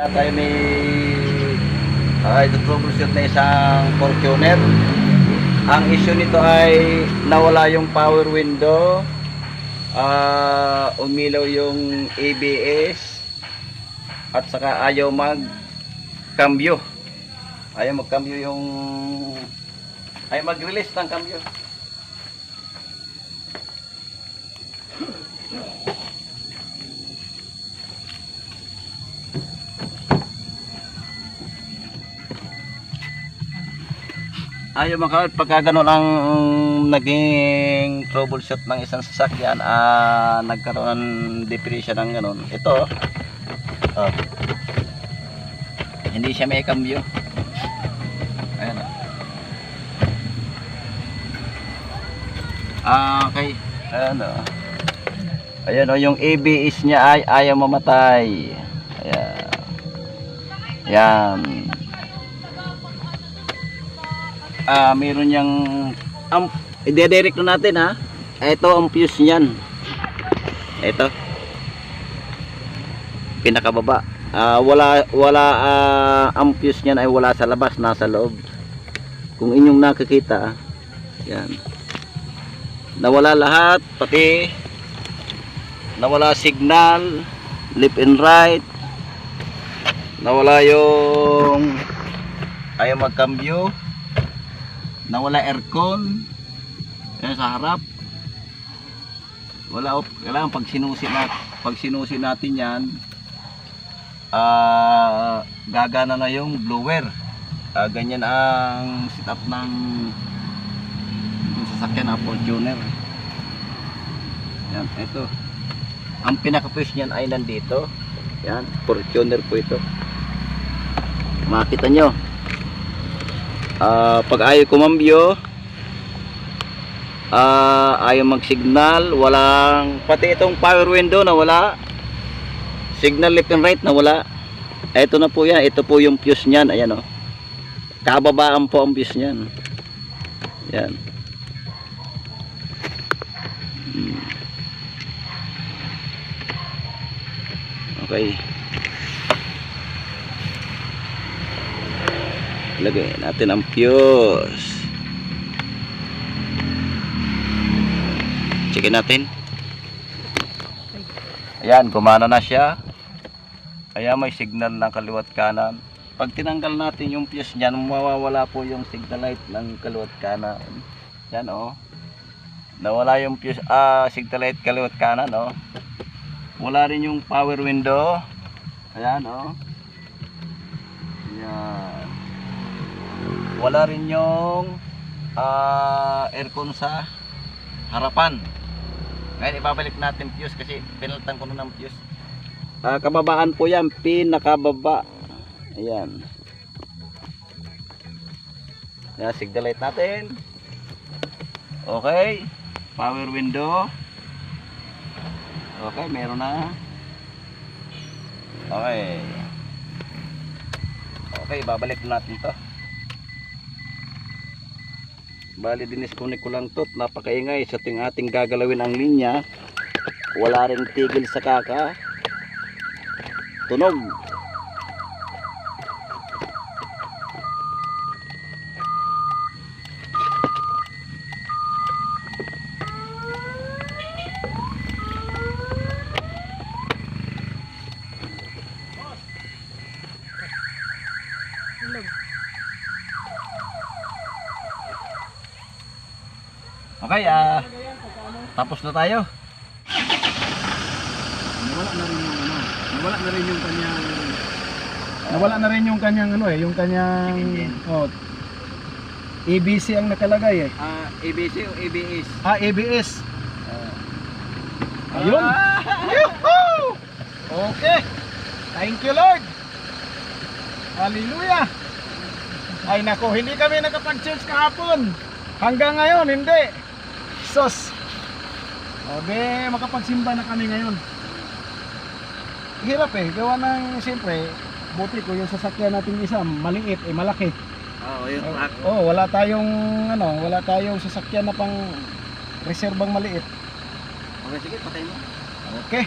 Tayo may uh, troubleshoot na isang Fortuner. Ang issue nito ay nawala yung power window, ah, umilaw yung ABS, at saka ayaw mag cambio. Ayaw mag cambio yung ayaw mag-release ng cambio. Ayaw maka pagka ganun ang naging troubleshoot ng isang sasakyan, ah nagkaroon ng depression ng ganun. Ito, oh, hindi siya may cambio. Ayan oh. Ah, okay. Ayan oh. Ayan oh, yung ABS niya ay ayaw mamatay. Ayan. Yan. Ah, meron niyang um, i-direct na natin ha. Ito ang fuse niyan. Ito. Pinakababa. Ah, wala wala ah, ang fuse niyan ay wala sa labas, nasa loob. Kung inyong nakikita, yan. Nawala lahat, pati nawala signal, left and right. Nawala yung ayaw magkambyo nawala aircon. Yan sa harap. Wala op kailangan pag sinusi nat pag sinusi natin yan ah gagana na yung blower. Ah, ganyan ang setup ng sasakyan na Fortuner. Yan ito. Ang pinaka-push niyan ay nandito. Yan Fortuner po ito. Makita nyo Ah, pag ayaw kumambyo ah ayaw mag-signal walang pati itong power window na wala signal left and right na wala. Ito na po yan ito po yung fuse niyan ayan oh. Kababaan po ang fuse niyan. Yan. Hmm. okay lagay natin ang fuse. Checkin natin. Ayan gumana na siya. Kaya may signal ng kaliwat kanan. Pag tinanggal natin yung fuse niyan mawawala po yung signal light ng kaliwat kanan. Yan oh. Nawala yung fuse ah signal light kaliwat kanan oh. Wala rin yung power window. Ayan oh. Yan wala rin yung ah, aircon sa harapan. Ngayon ibabalik natin fuse kasi pinalitan ko na ng fuse. Ah, kababaan po yan pinakababa. Ayan. Yan signal light natin. Okay power window. Okay meron na. Okay. Okay babalik natin to Bali dinisconnect ko lang to, napakaingay sa ting ating gagalawin ang linya. Wala ring tigil sa kaka. Tunog. Okay, ah tapos na tayo. Nawala na rin yung ano. Nawala na rin yung kanyang Nawala na rin yung kanyang ano eh, yung kanyang Engine. oh, ABC ang nakalagay eh. Ah, ABC o ABS? Ah, ABS. Ah. Ayun. Yuhuu! Okay. Thank you Lord. Hallelujah. Ay nako, hindi kami nakapag-church kahapon. Hanggang ngayon, hindi. Sos. O de, makapagsimba na kami ngayon. Hirap eh, gawa ng siyempre, buti ko yung sasakyan natin isa, maliit eh, malaki. Oo, yung truck. Oh, wala tayong ano, wala tayong sasakyan na pang reserbang maliit. Okay, sige, patay mo. Okay.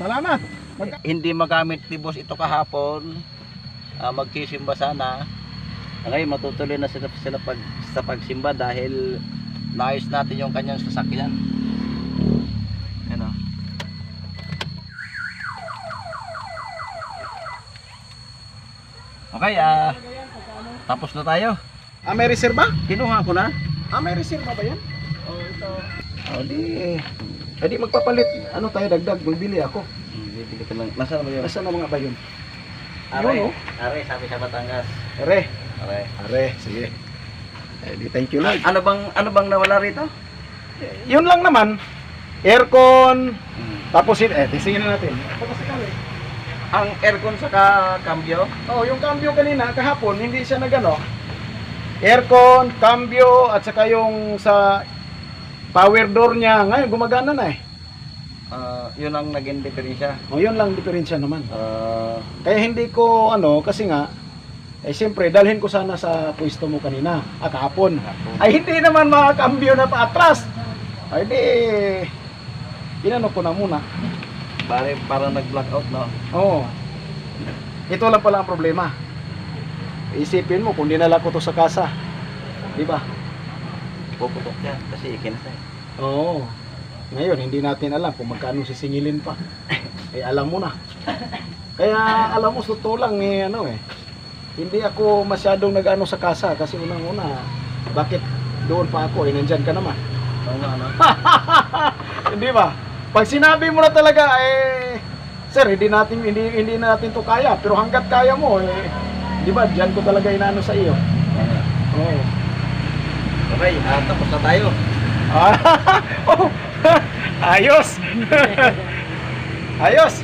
Salamat. Magka- hindi magamit ni boss ito kahapon. Ah, magsisimba sana. Ngayon matutuloy na sila, sila pag, sa pagsimba dahil naayos natin yung kanyang sasakyan. Ano? Okay, ah tapos na tayo. Ah, may reserva? Kinuha ko na. Ah, may reserva ba yan? Oh, ito. Oh, di. Eh, di magpapalit. Ano tayo dagdag? Bibili ako. Hmm, bibili ko lang. Nasaan ba yun? Nasaan na mga ba yun? Are, Yun, oh. are, sabi sa Batangas. Are. Are. Are, sige. Eh, di thank you Lord. Ano bang ano bang nawala rito? Eh, Yun lang naman. Aircon. Hmm. Tapos yun, eh, tisingin na natin. Baka sakali. Ang aircon saka cambio. Oh, yung cambio kanina, kahapon, hindi siya nagano. Aircon, cambio, at saka yung sa power door niya, ngayon gumagana na eh. ah, yun ang naging diferensya. O, yun lang diferensya naman. Ah, Kaya hindi ko, ano, kasi nga, eh siyempre, dalhin ko sana sa pwesto mo kanina, ah, kahapon. Ay, hindi naman makakambyo na paatras. Ay, di, inano ko na muna. Bale, parang nag-blackout, no? Oo. Ito lang pala ang problema. Isipin mo kung dinala ko to sa kasa. Di ba? Puputok yan kasi ikinasay. Oo. Ngayon, hindi natin alam kung magkano sisingilin pa. eh, alam mo na. Kaya, alam mo, totoo lang, eh, ano eh. Hindi ako masyadong nag-ano sa kasa kasi unang-una, bakit doon pa ako, eh, nandyan ka naman. Oo nga, no? Hindi ba? Pag sinabi mo na talaga, eh, sir, hindi natin, hindi, hindi natin to kaya, pero hanggat kaya mo, eh, di ba, dyan ko talaga inano sa iyo. Oo. Okay, ah, tapos na tayo. Ah, oh, ayos! ayos!